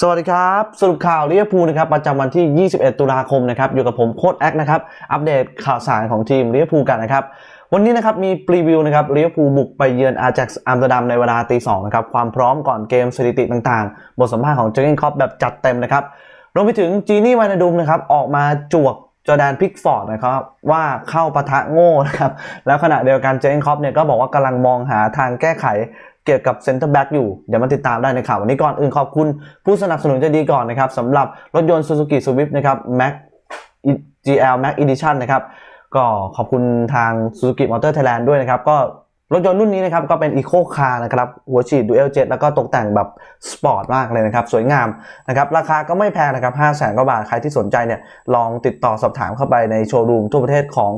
สวัสดีครับ สรุปข่าวลิเวอร์พูลนะครับประจำวันที่ 21 ตุลาคมนะครับอยู่กับผมโค้ดแอคนะครับอัปเดตข่าวสารของทีมลิเวอร์พูลกันนะครับวันนี้นะครับมีพรีวิวนะครับลิเวอร์พูลบุกไปเยือนอาแจ็กซ์อัมสเตอร์ดัมในเวลาตีสองนะครับความพร้อมก่อนเกมสถิติต่างๆ บทสัมภาษณ์ของเจอร์เกนคอปแบบจัดเต็มนะครับรวมไปถึงจีนี่วานาดุมนะครับออกมาจวกจอแดนพิกฟอร์ดนะครับว่าเข้าปะทะโง่นะครับแล้วขณะเดียวกันเจนคอปเนี่ยก็บอกว่ากำลังมองหาทางแก้ไข เกี่ยวกับเซ็นเตอร์แบ็กอยู่ เดี๋ยวมาติดตามได้ในข่าววันนี้ก่อนอื่นขอบคุณผู้สนับสนุนใจะดีก่อนนะครับสำหรับรถยนต์ Suzuki Swift นะครับ Max GL Max Edition นะครับก็ขอบคุณทาง Suzuki Motor Thailand ด้วยนะครับ ก็รถยนต์รุ่นนี้นะครับก็เป็น Eco Car นะครับหัวฉีด Dual Jet แล้วก็ตกแต่งแบบสปอร์ตมากเลยนะครับ สวยงามนะครับราคาก็ไม่แพงนะครับ5 0 0 0 0 0กว่าบาท ใครที่สนใจเนี่ยลองติดต่อสอบถามเข้าไปในโชว์รูมทั่วประเทศของ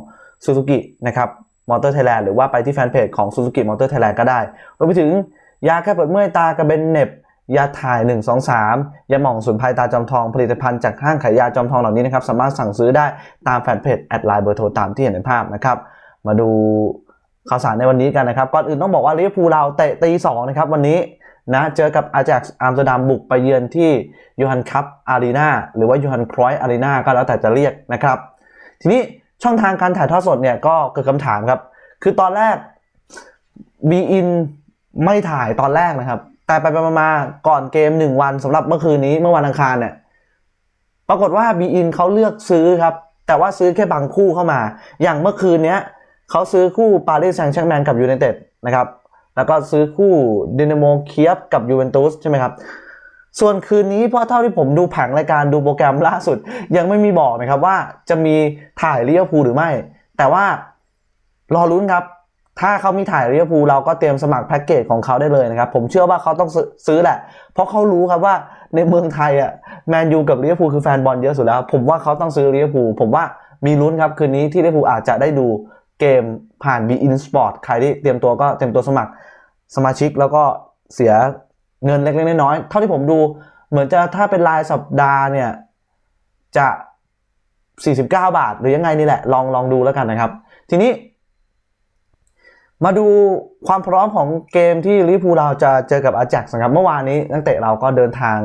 Suzuki นะครับ มอเตอร์ไทยแลนด์หรือว่าไปที่แฟนเพจของ Suzuki Motor Thailand ก็ได้รวมไปถึงยาแก้ปวดเมื่อยตากระเบนเน็บยาถ่าย 1 2 3 ยาหม่องสูนไพรตาจอมทองผลิตภัณฑ์จากห้างขายยาจอมทองเหล่านี้นะครับ สามารถสั่งซื้อได้ตามแฟนเพจแอดไลน์เบอร์โทรตามที่เห็นในภาพนะครับ มาดูข่าวสารในวันนี้กันนะครับ ก่อนอื่นต้องบอกว่าลิเวอร์พูลเราเตะตีสองนะครับ วันนี้นะเจอกับอาแจ็กซ์อัมสเตอร์ดัมบุกไปเยือนที่ยูฮันคัพอารีนาหรือว่ายูฮันครอยอารีนาก็แล้วแต่จะเรียกนะครับ ทีนี้ ช่องทางการถ่ายทอดสดเนี่ยก็เกิดคำถามครับ คือตอนแรกบีอินไม่ถ่ายตอนแรกนะครับ แต่ไปไปมาๆก่อนเกมหนึ่งวันสำหรับเมื่อคืนนี้เมื่อวันอังคารเนี่ยปรากฏว่าบีอินเขาเลือกซื้อครับ แต่ว่าซื้อแค่บางคู่เข้ามา อย่างเมื่อคืนเนี้ยเขาซื้อคู่ปารีสแซงต์แชร์แมงกับยูไนเต็ดนะครับ แล้วก็ซื้อคู่ดินาโมเคียฟกับยูเวนตุสใช่ไหมครับ ส่วนคืนนี้เพราะเท่าที่ผมดูผังรายการดูโปรแกรมล่าสุด ยังไม่มีบอกนะครับว่าจะมีถ่ายเวอร์พูหรือไม่ แต่ว่ารอลุ้นครับ ถ้าเขามีถ่ายเวอร์พูเราก็เตรียมสมัครแพ็กเกจของเขาได้เลยนะครับ ผมเชื่อว่าเขาต้องซื้อซื้อแหละ เพราะเขารู้ครับว่าในเมืองไทยอะแมนยูกับเวอร์พูคือแฟนบอลเยอะสุดแล้ว ผมว่าเขาต้องซื้อเวอร์พูผมว่ามีลุ้นครับคืนนี้ที่เวอร์พูอาจจะได้ดูเกมผ่าน b i n Sport ใครที่เตรียมตัวก็เตรียมตัวสมัครสมาชิกแล้วก็เสีย เงินเล็กๆน้อยๆเท่าที่ผมดู เหมือนจะถ้าเป็นรายสัปดาห์เนี่ย จะ 49 บาท หรือยังไงนี่แหละ ลองลองดูแล้วกันนะครับ ทีนี้ มาดูความพร้อมของเกมที่ลิเวอร์พูลเราจะเจอกับอาแจ็กซ์นะครับ เมื่อวานนี้นักเตะเราก็เดินทาง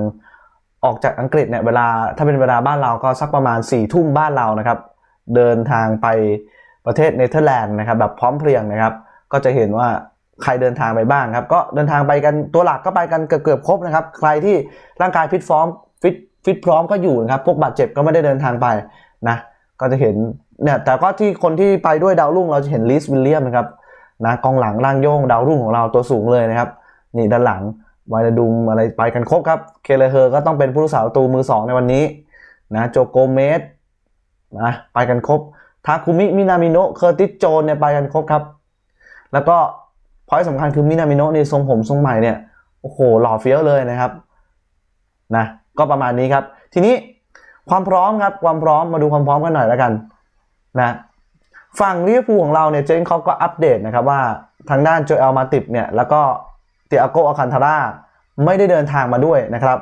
ออกจากอังกฤษเนี่ยเวลาถ้าเป็นเวลาบ้านเราก็สักประมาณ4ี่ทุ่มบ้านเรานะครับ เดินทางไปประเทศเนเธอร์แลนด์นะครับ แบบพร้อมเพรียงนะครับ ก็จะเห็นว่า ใครเดินทางไปบ้างครับ ก็เดินทางไปกันตัวหลักก็ไปกันเกือบเกือบครบนะครับ ใครที่ร่างกายฟิตฟอร์มฟิตฟิตพร้อมก็อยู่นะครับ พวกบาดเจ็บก็ไม่ได้เดินทางไปนะ ก็จะเห็นเนี่ยแต่ก็ที่คนที่ไปด้วยดาวรุ่งเราจะเห็นลิสวิลเลียมนะครับนะกองหลังล่างโยงดาวรุ่งของเราตัวสูงเลยนะครับ นี่ด้านหลังไวนาดุมอะไรไปกันครบครับ เคเลเฮอร์ก็ต้องเป็นผู้รักษาประตูมือ 2 ในวันนี้นะโจโกเมสนะไปกันครบทาคุมิมินามิโนะเคอร์ติสโจนเนี่ยไปกันครบครับ แล้วก็ อยสำคัญคือมินามิโนะนี่ทรงผมทรงใหม่เนี่ยโอ้โหหล่อเฟี้ยวเลยนะครับนะก็ประมาณนี้ครับ ทีนี้ความพร้อมครับความพร้อมมาดูความพร้อมกันหน่อยแล้วกันนะฝั่งลิเวอร์พูลของเราเนี่ยเจนเขาก็อัปเดตนะครับว่าทางด้านโจเอลมาติบเนี่ยแล้วก็เตียโกอาคันทาร่าไม่ได้เดินทางมาด้วยนะครับ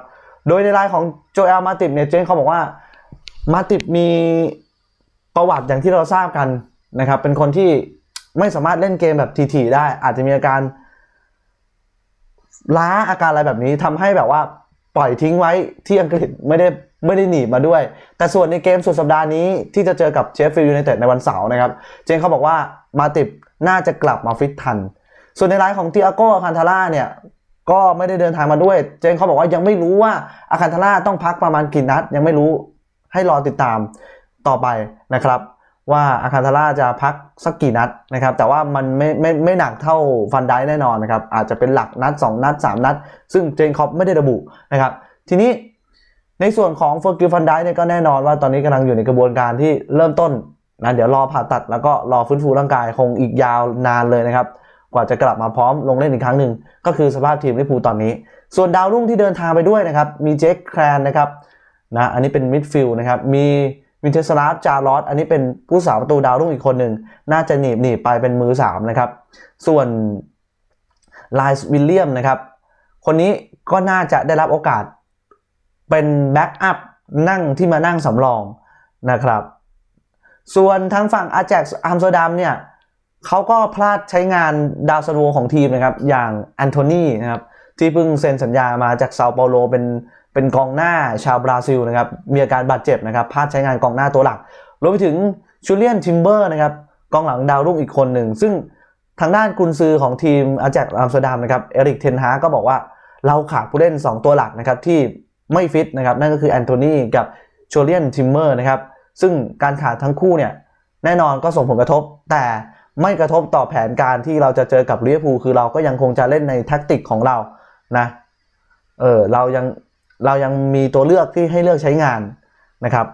โดยในรายของโจเอลมาติบเนี่ยเจนเขาบอกว่ามาติบมีประวัติอย่างที่เราทราบกันนะครับเป็นคนที่ ไม่สามารถเล่นเกมแบบทีๆได้ อาจจะมีอาการล้าอาการอะไรแบบนี้ทำให้แบบว่าปล่อยทิ้งไว้ที่อังกฤษไม่ได้ไม่ได้หนีมาด้วย แต่ส่วนในเกมสุดสัปดาห์นี้ที่จะเจอกับเชฟฟิลด์ยูไนเต็ดในวันเสาร์นะครับ เจนเขาบอกว่ามาติบน่าจะกลับมาฟิตทัน ส่วนในรายของติอาโกอาคันทาร่าเนี่ย ก็ไม่ได้เดินทางมาด้วย เจนเขาบอกว่ายังไม่รู้ว่าอาคันทาร่าต้องพักประมาณกี่นัดยังไม่รู้ให้รอติดตามต่อไปนะครับ ว่าอาคันทาร่าจะพักสักกี่นัดนะครับ แต่ว่ามันไม่ไม่ไม่หนักเท่าฟันได้แน่นอนนะครับ อาจจะเป็นหลักนัด 2 นัด 3 นัด ซึ่งเจนคอปไม่ได้ระบุนะครับ ทีนี้ในส่วนของเฟอร์กิลฟันได้เนี่ยก็แน่นอนว่าตอนนี้กำลังอยู่ในกระบวนการที่เริ่มต้นนะเดี๋ยวรอผ่าตัดแล้วก็รอฟื้นฟูร่างกายคงอีกยาวนานเลยนะครับ กว่าจะกลับมาพร้อมลงเล่นอีกครั้งหนึ่งก็คือสภาพทีมลิเวอร์พูลตอนนี้ ส่วนดาวรุ่งที่เดินทางไปด้วยนะครับ มีเจคแครนนะครับนะอันนี้เป็นมิดฟิลด์นะครับมี วินเทสลาฟจารอสอันนี้เป็นผู้สาประตูดาวรุ่งอีกคนหนึ่ง น่าจะหนีบหนีบไปเป็นมือสามนะครับ ส่วนไลส์วิลเลียมนะครับ คนนี้ก็น่าจะได้รับโอกาสเป็นแบ็กอัพนั่งที่มานั่งสำรองนะครับ ส่วนทางฝั่งอาแจกอัมสเตอร์ดัมเนี่ยเขาก็พลาดใช้งานดาวซันโวของทีมนะครับ อย่างแอนโทนีนะครับ ที่เพิ่งเซ็นสัญญามาจากเซาเปาโลเป็น เป็นกองหน้าชาวบราซิลนะครับมีอาการบาดเจ็บนะครับพลาดใช้งานกองหน้าตัวหลักรวมไปถึงชูเลียนทิมเบอร์นะครับกองหลังดาวรุ่งอีกคนหนึ่ง ซึ่งทางด้านกุนซือของทีมอาแจกอัมสเตอร์ดัมนะครับเอริกเทนฮาก็บอกว่าเราขาดผู้เล่น 2 ตัวหลักนะครับที่ไม่ฟิตนะครับนั่นก็คือแอนโทนีกับโชเลียนทิมเมอร์นะครับซึ่งการขาดทั้งคู่เนี่ยแน่นอนก็ส่งผลกระทบ แต่ไม่กระทบต่อแผนการที่เราจะเจอกับลิเวอร์พูลคือเราก็ยังคงจะเล่นในแท็กติกของเรานะเออเรายัง เรายังมีตัวเลือกที่ให้เลือกใช้งานนะครับ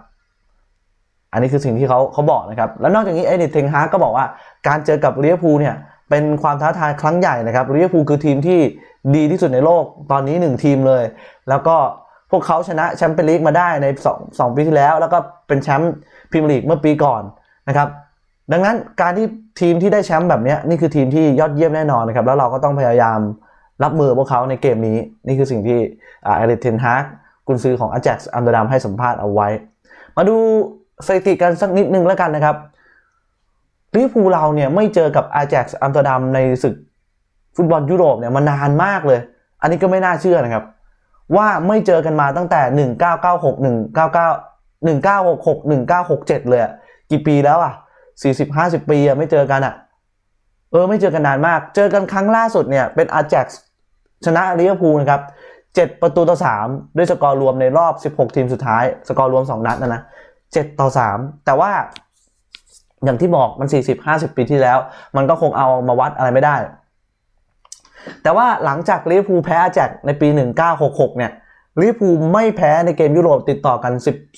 อันนี้คือสิ่งที่เขาเขาบอกนะครับ แล้วนอกจากนี้เอเนเทงฮากก็บอกว่าการเจอกับลิเวอร์พูลเนี่ยเป็นความท้าทายครั้งใหญ่นะครับลิเวอร์พูลคือทีมที่ดีที่สุดในโลกตอนนี้หนึ่งทีมเลย แล้วก็พวกเขาชนะแชมเปี้ยนลีกมาได้ใน2 2ปีที่แล้ว แล้วก็เป็นแชมป์พรีเมียร์ลีกเมื่อปีก่อนนะครับดังนั้นการที่ทีมที่ได้แชมป์แบบนี้นี่คือทีมที่ยอดเยี่ยมแน่นอนนะครับ แล้วเราก็ต้องพยายาม รับมือพวกเขาในเกมนี้ นี่คือสิ่งที่เอริกเทนฮากกุนซือของอาแจ็กซ์อัมเตอร์ดัมให้สัมภาษณ์เอาไว้ มาดูสถิติกันสักนิดนึงแล้วกันนะครับลิเวอร์พูลเราเนี่ยไม่เจอกับอาแจ็กซ์อัมเตอร์ดัมในศึกฟุตบอลยุโรปเนี่ยมานานมากเลย อันนี้ก็ไม่น่าเชื่อนะครับ ว่าไม่เจอกันมาตั้งแต่ 1996 199 1966 1967 เลยกี่ปีแล้วอะ 40 50 ปีอะไม่เจอกันอะ เออไม่เจอกันนานมาก เจอกันครั้งล่าสุดเนี่ยเป็นอาแจ็กซ์ ชนะลิเวอร์พูลนะครับ7ประตูต่อ 3 ด้วยสกอร์รวมในรอบ 16 ทีมสุดท้าย สกอร์รวม 2 นัดนะนะ7ต่อ 3 แต่ว่าอย่างที่บอกมัน 40 50 ปีที่แล้ว มันก็คงเอามาวัดอะไรไม่ได้ แต่ว่าหลังจากลิเวอร์พูลแพ้อาแจกในปี 1966 เนี่ยลิเวอร์พูลไม่แพ้ในเกมยุโรปติดต่อกัน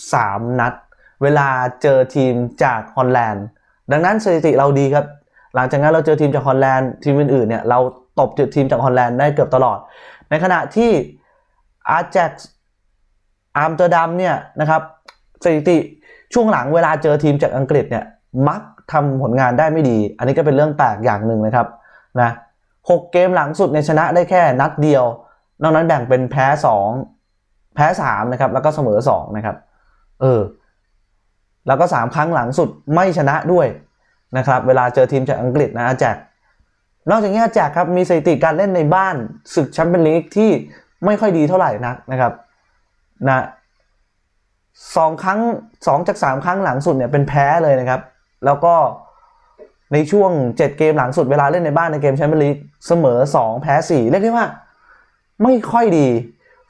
13 นัด เวลาเจอทีมจากฮอลแลนด์ ดังนั้นสถิติเราดีครับ หลังจากนั้นเราเจอทีมจากฮอลแลนด์ทีมอื่นๆเนี่ยเรา ตบทีมจากฮอลแลนด์ได้เกือบตลอด ในขณะที่อาร์แจ็กอัมเตอร์ดัมเนี่ยนะครับสถิติช่วงหลังเวลาเจอทีมจากอังกฤษเนี่ยมักทำผลงานได้ไม่ดี อันนี้ก็เป็นเรื่องแปลกอย่างหนึ่งนะครับนะหกเกมหลังสุดเนี่ยชนะได้แค่นัดเดียว นอกนั้นแบ่งเป็นแพ้สองแพ้สามนะครับ แล้วก็เสมอสองนะครับ เออ แล้วก็สามครั้งหลังสุดไม่ชนะด้วยนะครับ เวลาเจอทีมจากอังกฤษนะอาแจก นอกจากนี้อาแจกครับมีสถิติการเล่นในบ้านศึกแชมเปี้ยนลีกที่ไม่ค่อยดีเท่าไหร่นักนะครับนะสองครั้งสองจากสามครั้งหลังสุดเนี่ยเป็นแพ้เลยนะครับ แล้วก็ในช่วง 7 เกมหลังสุดเวลาเล่นในบ้านในเกมแชมเปี้ยนลีกเสมอ 2 แพ้ 4 เรียกได้ว่า ไม่ค่อยดี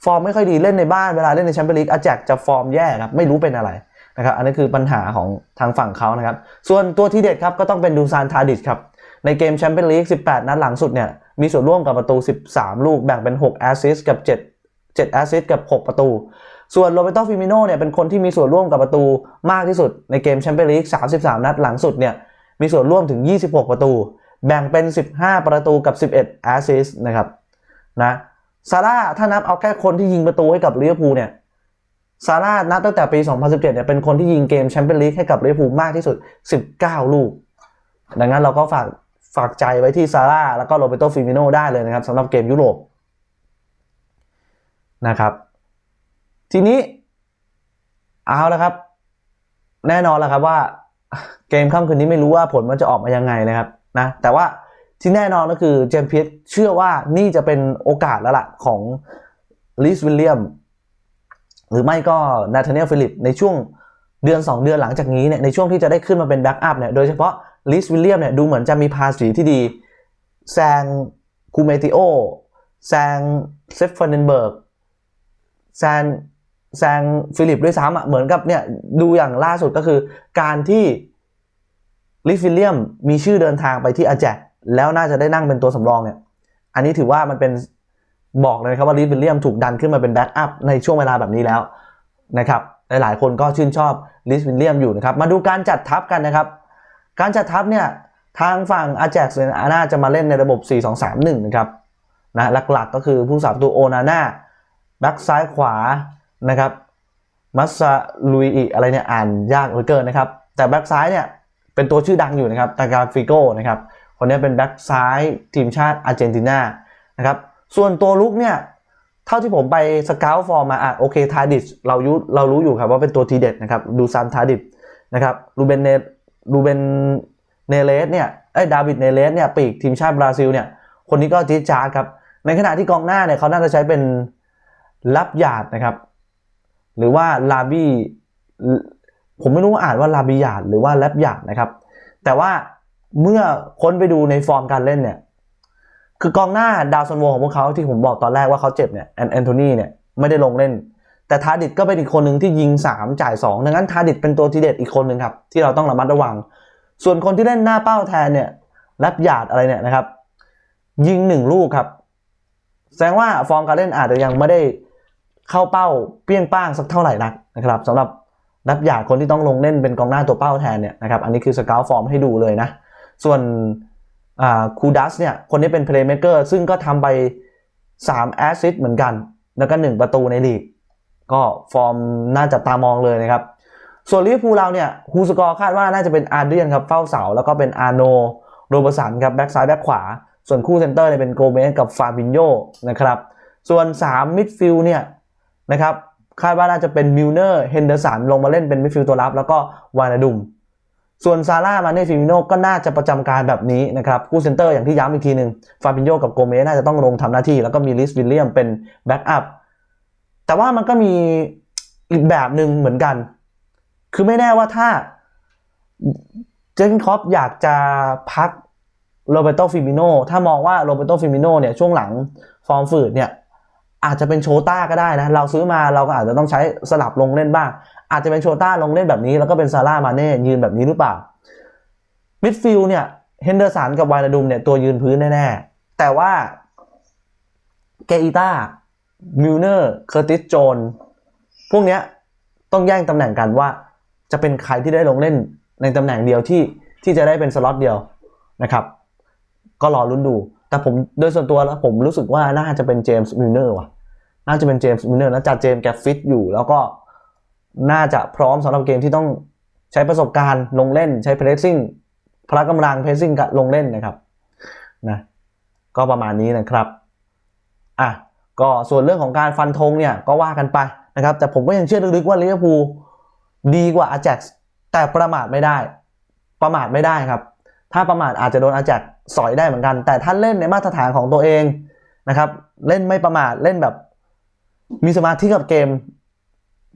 ฟอร์มไม่ค่อยดีเล่นในบ้านเวลาเล่นในแชมเปี้ยนลีกอาแจกจะฟอร์มแย่ครับไม่รู้เป็นอะไรนะครับ อันนี้คือปัญหาของทางฝั่งเขานะครับ ส่วนตัวที่เด็ดครับก็ต้องเป็นดูซานทาดิชครับ ในเกมแชมเปี้ยนลีก 18 นัดหลังสุดเนี่ยมีส่วนร่วมกับประตู 13 ลูกแบ่งเป็น 6 แอสซิสต์กับ 7 7 แอสซิสต์กับ 6 ประตู ส่วนโรเบโตฟิมิโนเนี่ยเป็นคนที่มีส่วนร่วมกับประตูมากที่สุดในเกมแชมเปี้ยนลีก 33 นัดหลังสุดเนี่ยมีส่วนร่วมถึง 26 ประตู แบ่งเป็น 15 ประตูกับ 11 แอสซิสต์นะครับนะซาร่าถ้านับเอาแค่คนที่ยิงประตูให้กับลิเวอร์พูลเนี่ยซาร่านับตั้งแต่ปี 2017 เนี่ยเป็นคนที่ยิงเกมแชมเปี้ยนลีกให้กับลิเวอร์พูลมากที่สุด 19 ลูก ดังนั้นเราก็ฝาก ฝากใจไว้ที่ซาร่าแล้วก็โรเบโตฟิมิโนได้เลยนะครับสำหรับเกมยุโรปนะครับ ทีนี้เอาและครับ แน่นอนแล้วครับว่า เกมค่ำคืนนี้ไม่รู้ว่าผลมันจะออกมายังไงนะครับนะแต่ว่าที่แน่นอนก็คือเจมพีทเชื่อว่านี่จะเป็นโอกาสแล้วล่ะของลิสวิลเลียมหรือไม่ก็นาธาเนียลฟิลิปในช่วงเดือน 2 เดือนหลังจากนี้เนี่ยในช่วงที่จะได้ขึ้นมาเป็นแบ็กอัพเนี่ยโดยเฉพาะ ลิสวิลเลียมเนี่ยดูเหมือนจะมีภาษีที่ดีแซงคูเมติโอแซงเซฟเฟอร์เนนเบิร์กแซงแซงฟิลิปด้วยซ้ำอะเหมือนกับเนี่ยดูอย่างล่าสุดก็คือการที่ลิสวิลเลียมมีชื่อเดินทางไปที่อาแจกแล้วน่าจะได้นั่งเป็นตัวสำรองเนี่ยอันนี้ถือว่ามันเป็นบอกเลยครับว่าลิสวิลเลียมถูกดันขึ้นมาเป็นแบ็กอัพในช่วงเวลาแบบนี้แล้วนะครับหลายๆคนก็ชื่นชอบลิสวิลเลียมอยู่นะครับมาดูการจัดทัพกันนะครับ การจัดทัพเนี่ยทางฝั่งอาแจ็กซ์เนี่ยน่าจะมาเล่นในระบบ 4-2-3-1 นะครับนะหลักๆก็คือผู้สาประตูโอนาน่าแบ็กซ้ายขวานะครับมัสซาลุยอิอะไรเนี่ยอ่านยากเหลือเกินนะครับ แต่แบ็กซ้ายเนี่ยเป็นตัวชื่อดังอยู่นะครับตากาฟิโก้นะครับคนนี้เป็นแบ็กซ้ายทีมชาติอาร์เจนตินานะครับส่วนตัวลุกเนี่ยเท่าที่ผมไปสเกลฟอร์มมาอะโอเคทาดิชเรายุเรารู้อยู่ครับว่าเป็นตัวทีเด็ดนะครับดูซานทาดิชนะครับรูเบนเน รูเบนเนเลสเนี่ยไอ้ดาวิดเนเลสเนี่ยปีกทีมชาติบราซิลเนี่ยคนนี้ก็จี๊ดจ๊าดครับ ในขณะที่กองหน้าเนี่ยเขาน่าจะใช้เป็นลับหยาดนะครับ หรือว่าลาบี้ผมไม่รู้ว่าอ่านว่าลาบิยาดหรือว่าแลบหยาดนะครับ แต่ว่าเมื่อค้นไปดูในฟอร์มการเล่นเนี่ย คือกองหน้าดาวซันโวของพวกเขาที่ผมบอกตอนแรกว่าเขาเจ็บเนี่ยแอนโทนีเนี่ยไม่ได้ลงเล่น แต่ทาดิตก็เป็นอีกคนหนึ่งที่ยิง 3 จ่าย 2 ดังนั้นทาดิตเป็นตัวทีเด็ดอีกคนหนึ่งครับ ที่เราต้องระมัดระวัง ส่วนคนที่เล่นหน้าเป้าแทนเนี่ยแลบยาดอะไรเนี่ยนะครับ ยิงหนึ่งลูกครับ แสดงว่าฟอร์มการเล่นอาจจะยังไม่ได้เข้าเป้าเปี้ยงป้างสักเท่าไหร่นักนะครับสำหรับนับหยาดคนที่ต้องลงเล่นเป็นกองหน้าตัวเป้าแทนเนี่ยนะครับอันนี้คือสเกลฟอร์มให้ดูเลยนะส่วนคูดัสเนี่ยคนนี้เป็นเพลย์เม k เกอร์ซึ่งก็ทำไป3แอสซิสต์เหมือนกัน แล้วก็ 1 ประตูในลีก ก็ฟอร์มน่าจะตามองเลยนะครับ ส่วนลิเวอร์พูลเราเนี่ยฮูสกอร์คาดว่าน่าจะเป็นอาร์เดียนครับเฝ้าเสาแล้วก็เป็นอาร์โนโรเบอร์สันครับแบ็กซ้ายแบ็กขวา ส่วนคู่เซนเตอร์เนี่ยเป็นโกเมสกับฟาบินโยนะครับ ส่วน 3 มิดฟิลด์เนี่ยนะครับคาดว่าน่าจะเป็นมิลเนอร์เฮนเดอร์สันลงมาเล่นเป็นมิดฟิลด์ตัวรับ แล้วก็วานาดุม ส่วนซาร่ามาเน่ฟิมิโนก็น่าจะประจำการแบบนี้นะครับคู่เซนเตอร์อย่างที่ย้ำอีกทีหนึ่งฟาบินโยกับโกเมสน่าจะต้องลงทำหน้าที่ แล้วก็มีลิสวิลเลียมเป็นแบ็กอัพ แต่ว่ามันก็มีอีกแบบหนึ่งเหมือนกัน คือไม่แน่ว่าถ้าเจนคอปอยากจะพักโรเบโตฟิมิโนถ้ามองว่าโรเบโตฟิมิโนเนี่ยช่วงหลังฟอร์มฝืดเนี่ยอาจจะเป็นโชต้าก็ได้นะ เราซื้อมาเราก็อาจจะต้องใช้สลับลงเล่นบ้าง อาจจะเป็นโชต้าลงเล่นแบบนี้ แล้วก็เป็นซาร่ามาเน่ยืนแบบนี้หรือเปล่ามิดฟิลเนี่ยเฮนเดอร์สันกับวานาดุมเนี่ยตัวยืนพื้นแน่ ๆ แต่ว่าเกอิต้า มิลเนอร์ เคอร์ติส โจน พวกเนี้ยต้องแย่งตำแหน่งกันว่า จะเป็นใครที่ได้ลงเล่นในตำแหน่งเดียวที่ที่จะได้เป็นสล็อตเดียวนะครับ ก็รอลุ้นดู แต่ผมโดยส่วนตัวแล้วผมรู้สึกว่าน่าจะเป็นเจมส์มิลเนอร์ว่ะ น่าจะเป็นเจมส์มิลเนอร์นะจัดเจมส์แกฟิตอยู่ แล้วก็น่าจะพร้อมสำหรับเกมที่ต้องใช้ประสบการณ์ลงเล่นใช้เพรสซิ่งพละกำลังเพรสซิ่งลงเล่นนะครับนะก็ประมาณนี้นะครับอะ ก็ส่วนเรื่องของการฟันธงเนี่ยก็ว่ากันไปนะครับ แต่ผมก็ยังเชื่อลึกๆว่าลิเวอร์พูลดีกว่าอาแจ็กแต่ประมาทไม่ได้ ประมาทไม่ได้ครับ ถ้าประมาทอาจจะโดนอาแจ็กสอยได้เหมือนกัน แต่ถ้าเล่นในมาตรฐานของตัวเองนะครับ เล่นไม่ประมาทเล่นแบบ มีสมาธิกับเกม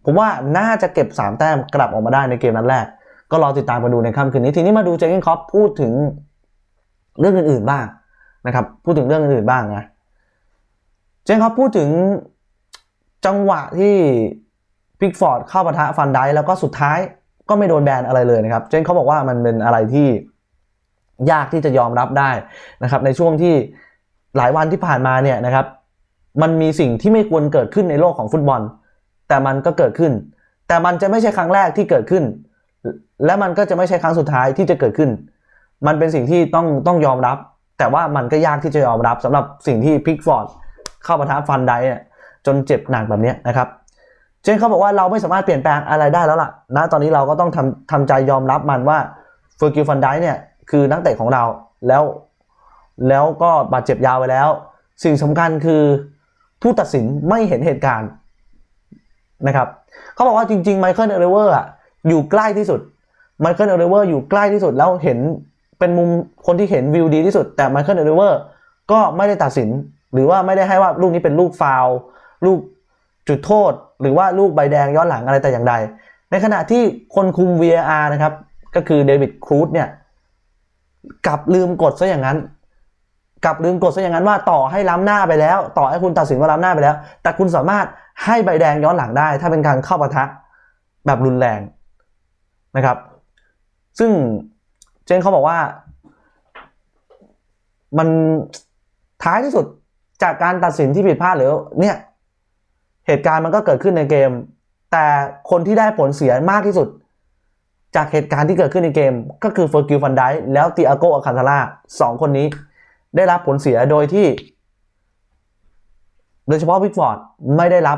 ผมว่าน่าจะเก็บ 3 แต้มกลับออกมาได้ในเกมนัดแรก ก็รอติดตามกันดูในค่ำคืนนี้ทีนี้มาดูเจคเกนคอปพูดถึงเรื่องอื่นๆบ้างนะครับ พูดถึงเรื่องอื่นๆบ้างนะ เจคเกนคอปพูดถึงจังหวะที่พิกฟอร์ดเข้าปะทะฟันได้แล้วก็สุดท้ายก็ไม่โดนแบนอะไรเลยนะครับ เจนเขาบอกว่ามันเป็นอะไรที่ยากที่จะยอมรับได้นะครับ ในช่วงที่หลายวันที่ผ่านมาเนี่ยนะครับ มันมีสิ่งที่ไม่ควรเกิดขึ้นในโลกของฟุตบอล แต่มันก็เกิดขึ้น แต่มันจะไม่ใช่ครั้งแรกที่เกิดขึ้น และมันก็จะไม่ใช่ครั้งสุดท้ายที่จะเกิดขึ้น มันเป็นสิ่งที่ต้องต้องยอมรับ แต่ว่ามันก็ยากที่จะยอมรับสำหรับสิ่งที่พิกฟอร์ด เข้าปะทะฟันไดเนี่ยจนเจ็บหนักแบบนี้นะครับ เจนเขาบอกว่าเราไม่สามารถเปลี่ยนแปลงอะไรได้แล้วล่ะณตอนนี้เราก็ต้องทำทำใจยอมรับมันว่าเฟอร์กิลฟันไดเนี่ยคือนักเตะของเราแล้วแล้วก็บาดเจ็บยาวไปแล้ว สิ่งสำคัญคือผู้ตัดสินไม่เห็นเหตุการณ์นะครับเขาบอกว่าจริงๆไมเคิลเอเลเวอร์อะอยู่ใกล้ที่สุดไมเคิลเอเลเวอร์อยู่ใกล้ที่สุดแล้วเห็นเป็นมุมคนที่เห็นวิวดีที่สุด แต่ไมเคิลเอเลเวอร์ก็ไม่ได้ตัดสิน หรือว่าไม่ได้ให้ว่าลูกนี้เป็นลูกฟาวล์ลูกจุดโทษ หรือว่าลูกใบแดงย้อนหลังอะไรแต่อย่างใด ในขณะที่คนคุม VAR นะครับ ก็คือเดวิดครูซเนี่ยกลับลืมกดซะอย่างนั้นกลับลืมกดซะอย่างนั้นว่าต่อให้ล้ำหน้าไปแล้ว ต่อให้คุณตัดสินว่าล้ำหน้าไปแล้ว แต่คุณสามารถให้ใบแดงย้อนหลังได้ ถ้าเป็นการเข้าปะทะแบบรุนแรงนะครับ ซึ่งเจนเขาบอกว่า มันท้ายที่สุด จากการตัดสินที่ผิดพลาดหรือเนี่ยเหตุการณ์มันก็เกิดขึ้นในเกม แต่คนที่ได้ผลเสียมากที่สุด จากเหตุการณ์ที่เกิดขึ้นในเกม ก็คือเฟอร์กิลฟันไดแล้วติอาโกอาคันทาร่าสองคนนี้ ได้รับผลเสียโดยที่ โดยเฉพาะพิกฟอร์ดไม่ได้รับ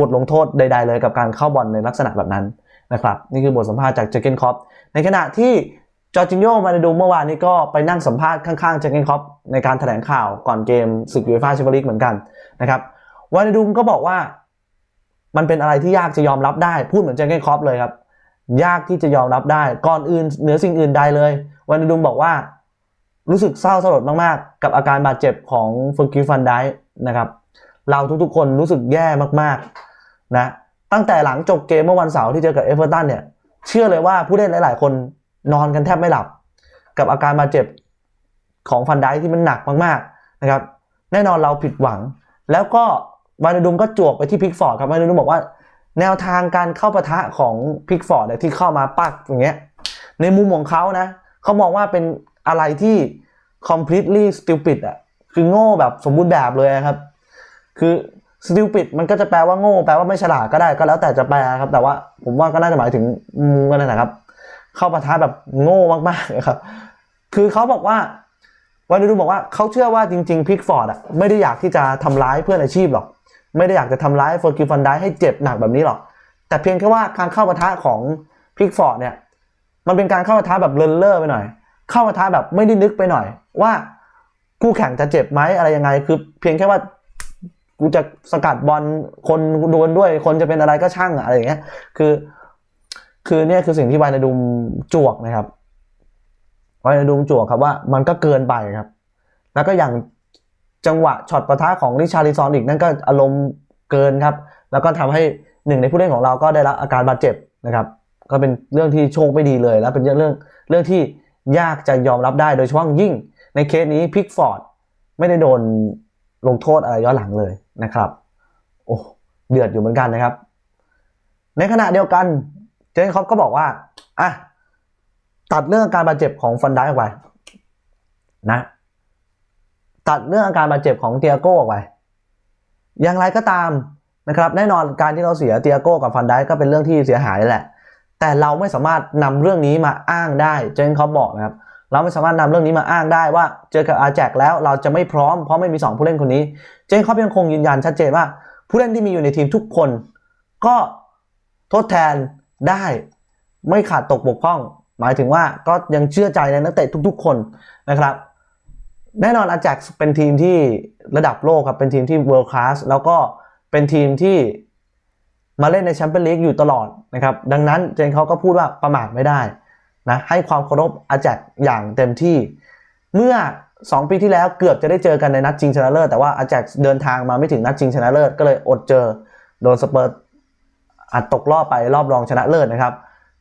บทลงโทษใด ๆ เลยกับการเข้าบอลในลักษณะแบบนั้นนะครับ นี่คือบทสัมภาษณ์จากเจเกนคอปในขณะที่ จอร์จินโยมาดูเมื่อวานนี้ก็ไปนั่งสัมภาษณ์ข้างๆเจเกนคอปในการแถลงข่าวก่อนเกมศึกยูเอฟ่าแชมเปี้ยนลีกเหมือนกันนะครับวานดุมก็บอกว่ามันเป็นอะไรที่ยากจะยอมรับได้ พูดเหมือนเจนเกนคอปเลยครับ ยากที่จะยอมรับได้ ก่อนอื่นเหนือสิ่งอื่นใดเลยวานดุมบอกว่า รู้สึกเศร้าสลดมากๆ กับอาการบาดเจ็บของเฟอร์กิฟันไดนะครับเราทุกๆคนรู้สึกแย่มากๆนะตั้งแต่หลังจบเกมเมื่อวันเสาร์ที่เจอกับเอเวอร์ตันเนี่ยเชื่อเลยว่าผู้เล่นหลาย ๆ คน นอนกันแทบไม่หลับ กับอาการบาดเจ็บของฟันไดค์ที่มันหนักมากๆนะครับ แน่นอนเราผิดหวัง แล้วก็วานดุมก็จวกไปที่พิกฟอร์ดครับวานดุมบอกว่า แนวทางการเข้าปะทะของพิกฟอร์ดเนี่ยที่เข้ามาปักอย่างเงี้ยในมุมของเขานะเขามองว่าเป็นอะไรที่ completely stupid อะคือโง่แบบสมบูรณ์แบบเลยครับ คือ stupid มันก็จะแปลว่าโง่ แปลว่าไม่ฉลาดก็ได้ก็แล้วแต่จะแปลครับ แต่ว่าผมว่าก็น่าจะหมายถึงมุมกันนะครับ เข้าปะทะแบบโง่มากๆครับคือเขาบอกว่าวันดูบอกว่าเขาเชื่อว่าจริง ๆพิกฟอร์ดอะไม่ได้อยากที่จะทำร้ายเพื่อนอาชีพหรอก ไม่ได้อยากจะทำร้ายฟอร์กิฟันได้ให้เจ็บหนักแบบนี้หรอก แต่เพียงแค่ว่าการเข้าปะทะของพิกฟอร์ดเนี่ยมันเป็นการเข้าปะทะแบบเลินเล่อไปหน่อย เข้าปะทะแบบไม่ได้นึกไปหน่อย ว่าคู่แข่งจะเจ็บไหมอะไรยังไง คือเพียงแค่ว่ากูจะสกัดบอลคนโดนด้วย คนจะเป็นอะไรก็ช่างอะไรอย่างเงี้ย คือ คือเนี่ยคือสิ่งที่วายนาดุมจวกนะครับวายนาดุมจวกครับว่ามันก็เกินไปครับ แล้วก็อย่างจังหวะช็อตประทะของริชาริซอนอีกนั่นก็อารมณ์เกินครับ แล้วก็ทำให้หนึ่งในผู้เล่นของเราก็ได้รับอาการบาดเจ็บนะครับ ก็เป็นเรื่องที่โชคไม่ดีเลย แล้วเป็นเรื่องเรื่องที่ยากจะยอมรับได้โดยเฉพาะยิ่งในเคสนี้พิกฟอร์ดไม่ได้โดนลงโทษอะไรย้อนหลังเลยนะครับ โอ้เดือดอยู่เหมือนกันนะครับ ในขณะเดียวกัน จคอปก็บอกว่า อะ ตัดเรื่องอาการบาดเจ็บของฟันได้ออกไปนะ ตัดเรื่องอาการบาดเจ็บของเตียโก้ออกไป อย่างไรก็ตามนะครับ แน่นอนการที่เราเสียเตียโก้กับฟันได้ก็เป็นเรื่องที่เสียหายแหละ แต่เราไม่สามารถนำเรื่องนี้มาอ้างได้ เจนเขาบอกนะครับ เราไม่สามารถนำเรื่องนี้มาอ้างได้ว่า เจอกับอาแจกแล้วเราจะไม่พร้อมเพราะไม่มี 2 ผู้เล่นคนนี้ เจนเขายังคงยืนยันชัดเจนว่า ผู้เล่นที่มีอยู่ในทีมทุกคน ก็ทดแทน ได้ไม่ขาดตกบกพร่อง หมายถึงว่าก็ยังเชื่อใจในนักเตะทุก ๆ คนนะครับ แน่นอนอาแจ็กเป็นทีมที่ระดับโลกครับ เป็นทีมที่ world class แล้วก็เป็นทีมที่มาเล่นในแชมเปี้ยนลีกอยู่ตลอดนะครับ ดังนั้นเจนเขาก็พูดว่าประมาทไม่ได้นะให้ความเคารพอาแจ็กอย่างเต็มที่ เมื่อ 2 ปีที่แล้วเกือบจะได้เจอกันในนัดชิงชนะเลิศแต่ว่าอาแจ็กเดินทางมาไม่ถึงนัดชิงชนะเลิศก็เลยอดเจอโดนสเปอร์ อัดตกรอบไปรอบรองชนะเลิศนะครับ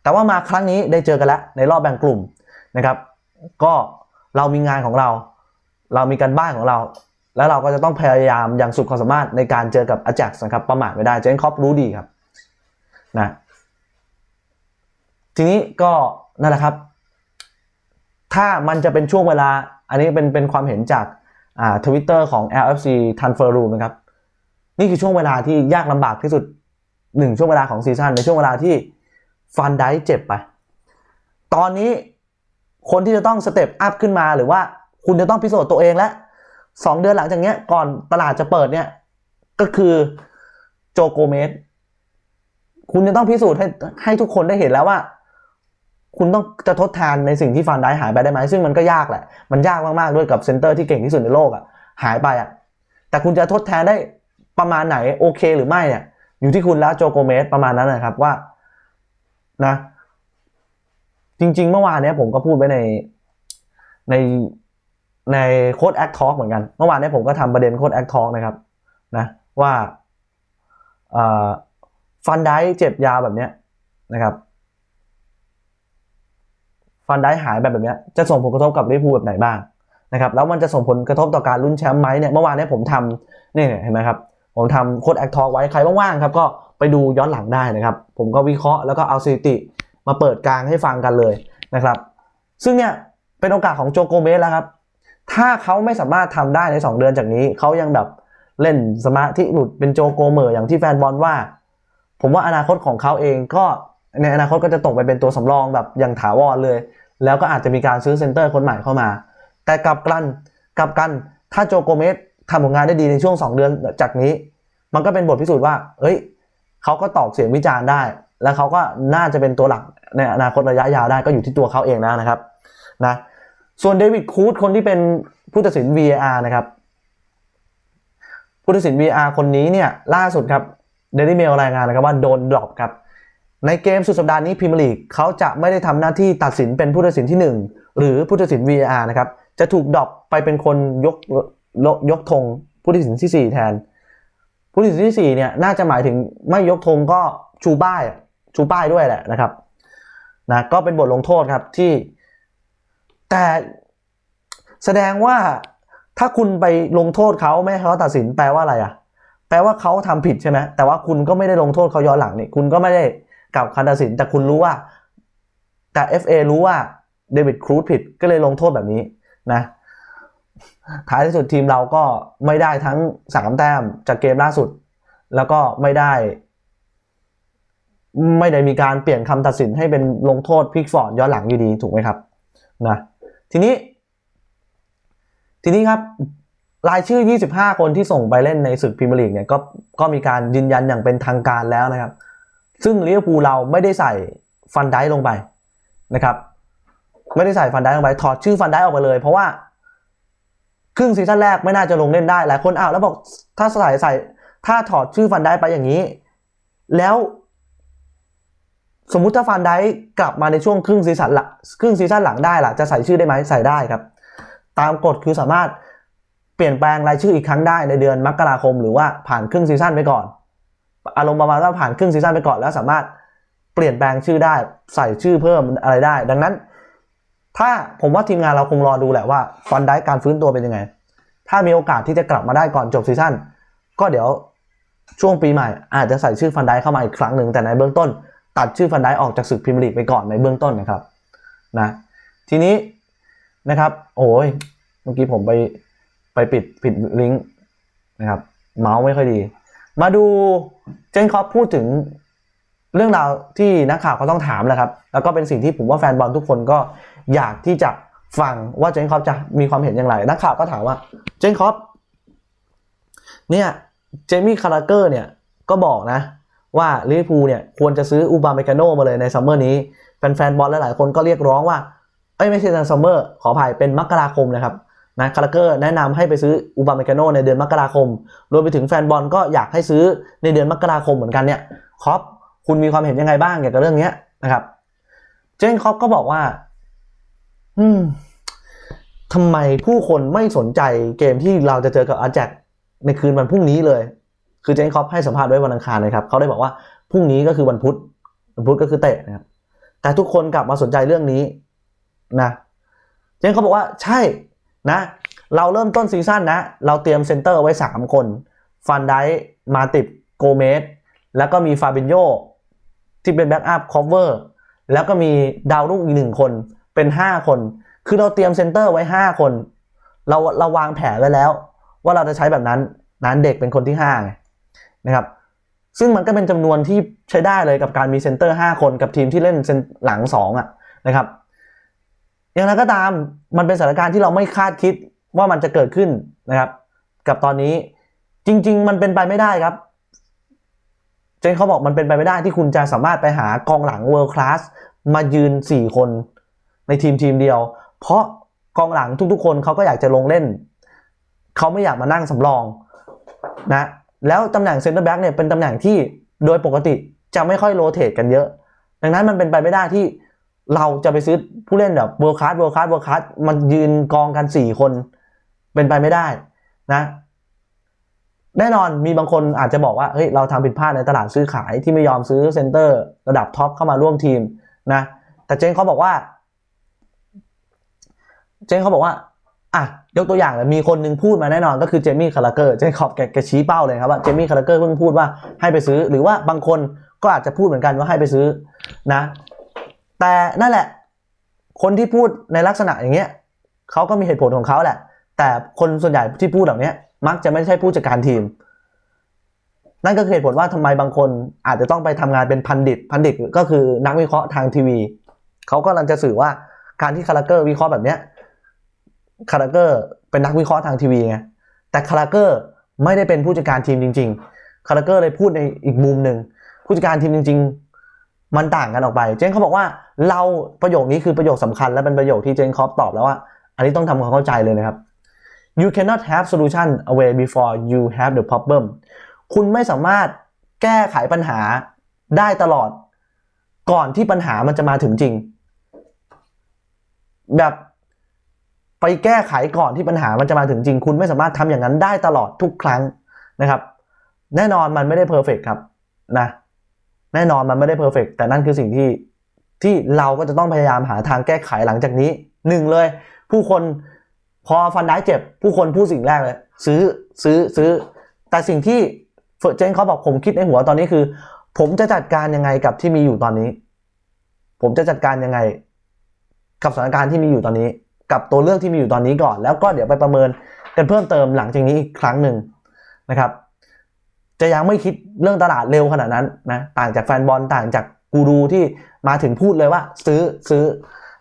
แต่ว่ามาครั้งนี้ได้เจอกันแล้วในรอบแบ่งกลุ่มนะครับ ก็เรามีงานของเรา เรามีการบ้านของเรา แล้วเราก็จะต้องพยายามอย่างสุดความสามารถในการเจอกับอาแจ็กนะครับประมาทไม่ได้เจนคอปรู้ดีครับนะทีนี้ก็นั่นแหละครับ ถ้ามันจะเป็นช่วงเวลา อันนี้เป็นเป็นความเห็นจากทวิตเตอร์ของ LFC Transfer Room นะครับ นี่คือช่วงเวลาที่ยากลำบากที่สุด หนึ่งช่วงเวลาของซีซั่นในช่วงเวลาที่ฟันได้เจ็บไป ตอนนี้คนที่จะต้องสเต็ปอัพขึ้นมาหรือว่าคุณจะต้องพิสูจน์ตัวเองแล้วสองเดือนหลังจากนี้ก่อนตลาดจะเปิดเนี่ย ก็คือโจโกเมสคุณจะต้องพิสูจน์ให้ให้ทุกคนได้เห็นแล้วว่า คุณต้องจะทดแทนในสิ่งที่ฟันได้หายไปได้ไหมซึ่งมันก็ยากแหละ มันยากมากๆด้วยกับเซนเตอร์ที่เก่งที่สุดในโลกอะ่ะหายไปอะ่ะแต่คุณจะทดแทนได้ประมาณไหนโอเคหรือไม่เนี่ย อยู่ที่คุณล้วโจโกเมสประมาณนั้นนะครับว่านะ จริง ๆ เมื่อวานเนี้ยผมก็พูดไว้ในในในโค้ดแอคทอล์กเหมือนกัน เมื่อวานเนี้ยผมก็ทำประเด็นโค้ดแอคทอล์กนะครับ นะ ว่าฟันได้เจ็บยาวแบบเนี้ยนะครับ ฟันได้หายแบบแบบเนี้ยจะส่งผลกระทบกับลิเวอร์พูลแบบไหนบ้างนะครับ แล้วมันจะส่งผลกระทบต่อการลุ้นแชมป์ไหมเนี่ยเมื่อวานเนี้ยผมทำนี่เห็นไหมครับ ผมทำโค้ดแอคทอล์ไว้ใครว่างๆครับก็ไปดูย้อนหลังได้นะครับ ผมก็วิเคราะห์แล้วก็เอาสถิติมาเปิดกลางให้ฟังกันเลยนะครับ ซึ่งเนี่ยเป็นโอกาสของโจโกเมสแล้วครับ ถ้าเขาไม่สามารถทำได้ใน 2 เดือนจากนี้ เขายังแบบเล่นสมาธิหลุดเป็นโจโกเมอร์อย่างที่แฟนบอลว่า ผมว่าอนาคตของเขาเองก็ในอนาคตก็จะตกไปเป็นตัวสำรองแบบอย่างถาวรเลย แล้วก็อาจจะมีการซื้อเซนเตอร์คนใหม่เข้ามา แต่กลับกันกลับกันถ้าโจโกเมส ทำผลงานได้ดีในช่วง 2 เดือนจากนี้ มันก็เป็นบทพิสูจน์ว่าเอ้ยเขาก็ตอกเสียงวิจารณ์ได้ แล้วเขาก็น่าจะเป็นตัวหลักในอนาคตระยะยาวได้ก็อยู่ที่ตัวเขาเองแล้วนะครับนะส่วนเดวิดคูดคนที่เป็นผู้ตัดสิน VAR นะครับผู้ตัดสิน VAR คนนี้เนี่ยล่าสุดครับเดลิเมลรายงานนะครับว่าโดนดรอปครับในเกมสุดสัปดาห์นี้พรีเมียร์ลีกเขาจะไม่ได้ทำหน้าที่ตัดสินเป็นผู้ตัดสินที่ 1 หรือผู้ตัดสิน VAR นะครับจะถูกดรอปไปเป็นคนยก ยกธงผู้ตัดสินที่4แทน ผู้ตัดสินที่สี่เนี่ยน่าจะหมายถึงไม่ยกธงก็ชูป้ายชูป้ายด้วยแหละนะครับนะก็เป็นบทลงโทษครับที่ แต่แสดงว่าถ้าคุณไปลงโทษเขาไม่ให้เขาตัดสินแปลว่าอะไรอะ แปลว่าเขาทำผิดใช่ไหมแต่ว่าคุณก็ไม่ได้ลงโทษเขาย้อนหลังนี่คุณก็ไม่ได้กลับคำตัดสิน แต่คุณรู้ว่า แต่ FA รู้ว่าเดวิดครูซผิดก็เลยลงโทษแบบนี้นะ ท้ายที่สุดทีมเราก็ไม่ได้ทั้งสามแต้มจากเกมล่าสุด แล้วก็ไม่ได้ ไม่ได้มีการเปลี่ยนคำตัดสินให้เป็นลงโทษพิกฟอร์ดย้อนหลังอยู่ดีถูกไหมครับนะทีนี้ ทีนี้ครับรายชื่อ 25 คนที่ส่งไปเล่นในศึกพรีเมียร์ลีกเนี่ยก็ก็มีการยืนยันอย่างเป็นทางการแล้วนะครับ ซึ่งลิเวอร์พูลเราไม่ได้ใส่ฟันไดลงไปนะครับ ไม่ได้ใส่ฟันไดลงไป ถอดชื่อฟันไดออกไปเลย เพราะว่า ครึ่งซีซั่นแรกไม่น่าจะลงเล่นได้หลายคนอ้าวแล้วบอกถ้าใส่ใส่ ถ้าถอดชื่อฟันได้ไปอย่างนี้ แล้ว สมมุติถ้าฟันได้กลับมาในช่วงครึ่งซีซั่นหลังครึ่งซีซั่นหลังได้ล่ะจะใส่ชื่อได้ไหมใส่ได้ครับ ตามกฎคือสามารถเปลี่ยนแปลงรายชื่ออีกครั้งได้ในเดือนมกราคม หรือว่าผ่านครึ่งซีซั่นไปก่อน อารมณ์ประมาณว่าผ่านครึ่งซีซั่นไปก่อนแล้วสามารถเปลี่ยนแปลงชื่อได้ใส่ชื่อเพิ่มอะไรได้ ดังนั้น ถ้าผมว่าทีมงานเราคงรอดูแหละว่าฟันได้การฟื้นตัวเป็นยังไง ถ้ามีโอกาสที่จะกลับมาได้ก่อนจบซีซั่นก็เดี๋ยวช่วงปีใหม่อาจจะใส่ชื่อฟันได้เข้ามาอีกครั้งหนึ่งแต่ในเบื้องต้น ตัดชื่อฟันได้ออกจากศึกพรีเมียร์ลีกไปก่อนในเบื้องต้นนะครับนะทีนี้นะครับ โอ้ยเมื่อกี้ผมไปไปปิดปิดลิงก์นะครับ เมาส์ไม่ค่อยดี มาดูเจนคอปพูดถึงเรื่องราวที่นักข่าวเขาต้องถามแหละครับ แล้วก็เป็นสิ่งที่ผมว่าแฟนบอลทุกคนก็ อยากที่จะฟังว่าเจนคอปจะมีความเห็นอย่างไร นักข่าวก็ถามว่าเจนคอปเนี่ยเจมี่คาราเกอร์เนี่ยก็บอกนะ ว่าลิเวอร์พูลเนี่ยควรจะซื้ออูบาเมกาโนมาเลยในซัมเมอร์นี้แฟนๆบอลหลายๆคนก็เรียกร้องว่าเอ้ยไม่ใช่ในซัมเมอร์ขออภัยเป็นมกราคมนะครับนะคาราเกอร์แนะนำให้ไปซื้ออูบาเมกาโนในเดือนมกราคม รวมไปถึงแฟนบอลก็อยากให้ซื้อในเดือนมกราคมเหมือนกันเนี่ยคอปคุณมีความเห็นยังไงบ้างเกี่ยวกับเรื่องนี้นะครับ เจนคอปก็บอกว่า อืมทำไมผู้คนไม่สนใจเกมที่เราจะเจอกับอาแจกในคืนวันพรุ่งนี้เลย คือเจนคอปให้สัมภาษณ์ไว้วันอังคารนะครับ เขาได้บอกว่าพรุ่งนี้ก็คือวันพุธ วันพุธก็คือเตะนะครับ แต่ทุกคนกลับมาสนใจเรื่องนี้นะ เจนเขาบอกว่าใช่นะ เราเริ่มต้นซีซั่นนะ เราเตรียมเซนเตอร์ไว้ 3 คน ฟันไดมาติดโกเมส แล้วก็มีฟาบินโยที่เป็นแบ็กอัพคอเวอร์ แล้วก็มีดาวรุ่งอีกหนึ่งคน เป็น 5 คน คือเราเตรียมเซนเตอร์ไว้ 5 คน เราเราวางแผนไว้แล้ว ว่าเราจะใช้แบบนั้นนั้นเด็กเป็นคนที่5ไงนะครับ ซึ่งมันก็เป็นจำนวนที่ใช้ได้เลยกับการมีเซนเตอร์ 5 คนกับทีมที่เล่นเซนหลัง2อะนะครับ อย่างไรก็ตามมันเป็นสถานการณ์ที่เราไม่คาดคิดว่ามันจะเกิดขึ้นนะครับ กับตอนนี้จริง ๆ มันเป็นไปไม่ได้ครับเจนเขาบอกมันเป็นไปไม่ได้ที่คุณจะสามารถไปหากองหลังเวิลด์คลาสมายืน 4 คน ในทีมทีมเดียว เพราะกองหลังทุกๆ คนเขาก็อยากจะลงเล่น เขาไม่อยากมานั่งสำรองนะแล้วตำแหน่งเซนเตอร์แบ็กเนี่ยเป็นตำแหน่งที่โดยปกติจะไม่ค่อยโรเตทกันเยอะ ดังนั้นมันเป็นไปไม่ได้ที่เราจะไปซื้อผู้เล่นแบบเวิร์คคลาสเวิร์คคลาสเวิร์คคลาสมันยืนกองกัน 4 คนเป็นไปไม่ได้นะแน่นอนมีบางคนอาจจะบอกว่าเฮ้ยเราทำผิดพลาดในตลาดซื้อขายที่ไม่ยอมซื้อเซนเตอร์ ระดับท็อปเข้ามาร่วมทีมนะแต่เจนเขาบอกว่า เจนเขาบอกว่าอะยกตัวอย่างเลยมีคนหนึงพูดมาแน่นอนก็คือเจมี่คาราเกอร์เจนขอบแกแกชี้เป้าเลยครับว่าเจมี่คาราเกอร์เพิ่งพูดว่าให้ไปซื้อ หรือว่าบางคนก็อาจจะพูดเหมือนกันว่าให้ไปซื้อนะ แต่นั่นแหละ คนที่พูดในลักษณะอย่างเงี้ยเขาก็มีเหตุผลของเขาแหละ แต่คนส่วนใหญ่ที่พูดเหล่านี้มักจะไม่ใช่ผู้จัดการทีม นั่นก็คือเหตุผลว่าทำไมบางคนอาจจะต้องไปทำงานเป็นพันดิตพันดิตก็คือนักวิเคราะห์ทางทีวีเขากำลังจะสื่อว่าการที่คาราเกอร์วิเคราะห์แบบเนี้ย คาราเกอร์เป็นนักวิเคราะห์ทางทีวีไงแต่คาราเกอร์ไม่ได้เป็นผู้จัดการทีมจริง ๆ คาราเกอร์เลยพูดในอีกมุมหนึ่งผู้จัดการทีมจริง ๆ มันต่างกันออกไป เจนเขาบอกว่าเราประโยคนี้คือประโยคสำคัญและเป็นประโยคที่เจนคอปตอบแล้วว่า อันนี้ต้องทำความเข้าใจเลยนะครับ you cannot have solution away before you have the problem คุณไม่สามารถแก้ไขปัญหาได้ตลอด ก่อนที่ปัญหามันจะมาถึงจริง แบบ ไปแก้ไขก่อนที่ปัญหามันจะมาถึงจริงคุณไม่สามารถทำอย่างนั้นได้ตลอดทุกครั้งนะครับ แน่นอนมันไม่ได้เพอร์เฟกครับนะแน่นอนมันไม่ได้เพอร์เฟกแต่นั่นคือสิ่งที่ที่เราก็จะต้องพยายามหาทางแก้ไขหลังจากนี้หนึ่งเลย ผู้คนพอฟันได้เจ็บ ผู้คนพูดสิ่งแรกเลย ซื้อซื้อซื้อ แต่สิ่งที่เฟิร์เจนเขาบอกผมคิดในหัวตอนนี้คือ ผมจะจัดการยังไงกับที่มีอยู่ตอนนี้ ผมจะจัดการยังไง กับสถานการณ์ที่มีอยู่ตอนนี้ กับตัวเลือกที่มีอยู่ตอนนี้ก่อน แล้วก็เดี๋ยวไปประเมินกันเพิ่มเติมหลังจากนี้อีกครั้งหนึ่งนะครับ จะยังไม่คิดเรื่องตลาดเร็วขนาดนั้นนะต่างจากแฟนบอลต่างจากกูรูที่มาถึงพูดเลยว่า ซื้อซื้อ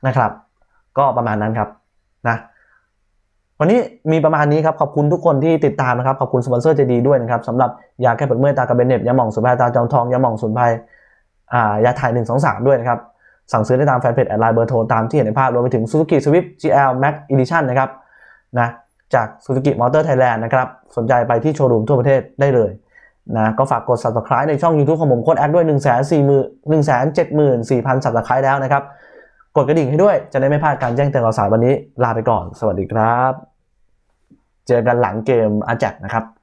นะครับ ก็ประมาณนั้นครับนะวันนี้มีประมาณนี้ครับ ขอบคุณทุกคนที่ติดตามนะครับ ขอบคุณสปอนเซอร์ใจดีด้วยนะครับสำหรับยาแก้ปวดเมื่อยตากระเบนเน็บยาหม่องสูนไพรตาจองทองยาหม่องสูนไพรอ่ายาถ่าย1 2 3ด้วยนะครับ สั่งซื้อได้ตามแฟนเพจแอดไลน์เบอร์โทรตามที่เห็นในภาพรวมไปถึง Suzuki Swift GL Max Edition นะครับนะจาก Suzuki Motor Thailand นะครับสนใจไปที่โชว์รูมทั่วประเทศได้เลยนะก็ฝากกด subscribe ในช่อง YouTube ของผมโค้ดแอดด้วย 1 4 4 1 7 4 0 0 0 subscribe แล้วนะครับ กดกระดิ่งให้ด้วยจะได้ไม่พลาดการแจ้งเตือนข่าวสารวันนี้ ลาไปก่อน สวัสดีครับ เจอกันหลังเกมอาแจกนะครับ